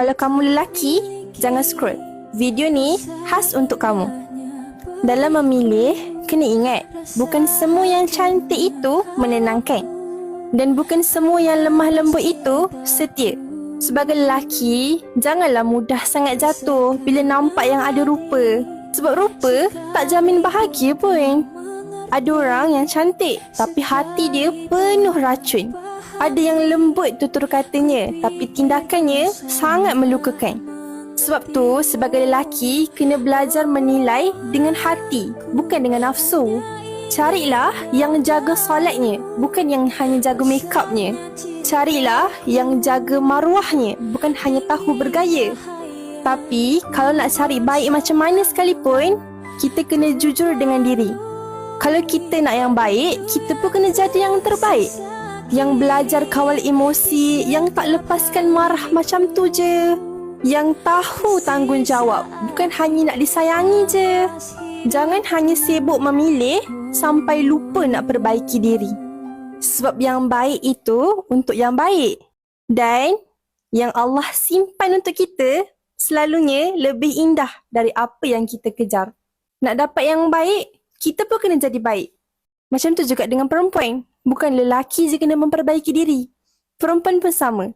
Kalau kamu lelaki, jangan scroll. Video ni khas untuk kamu. Dalam memilih, kena ingat, bukan semua yang cantik itu menenangkan. Dan bukan semua yang lemah lembut itu setia. Sebagai lelaki, janganlah mudah sangat jatuh bila nampak yang ada rupa. Sebab rupa tak jamin bahagia pun. Ada orang yang cantik tapi hati dia penuh racun. Ada yang lembut tutur katanya tapi tindakannya sangat melukakan. Sebab tu sebagai lelaki kena belajar menilai dengan hati bukan dengan nafsu. Carilah yang jaga solatnya bukan yang hanya jaga make upnya. Carilah yang jaga maruahnya bukan hanya tahu bergaya. Tapi kalau nak cari baik macam mana sekalipun, kita kena jujur dengan diri. Kalau kita nak yang baik, kita pun kena jadi yang terbaik. Yang belajar kawal emosi, yang tak lepaskan marah macam tu je. Yang tahu tanggungjawab, bukan hanya nak disayangi je. Jangan hanya sibuk memilih sampai lupa nak perbaiki diri. Sebab yang baik itu untuk yang baik. Dan yang Allah simpan untuk kita selalunya lebih indah dari apa yang kita kejar. Nak dapat yang baik, kita pun kena jadi baik. Macam tu juga dengan perempuan. Bukan lelaki je kena memperbaiki diri. Perempuan pun sama.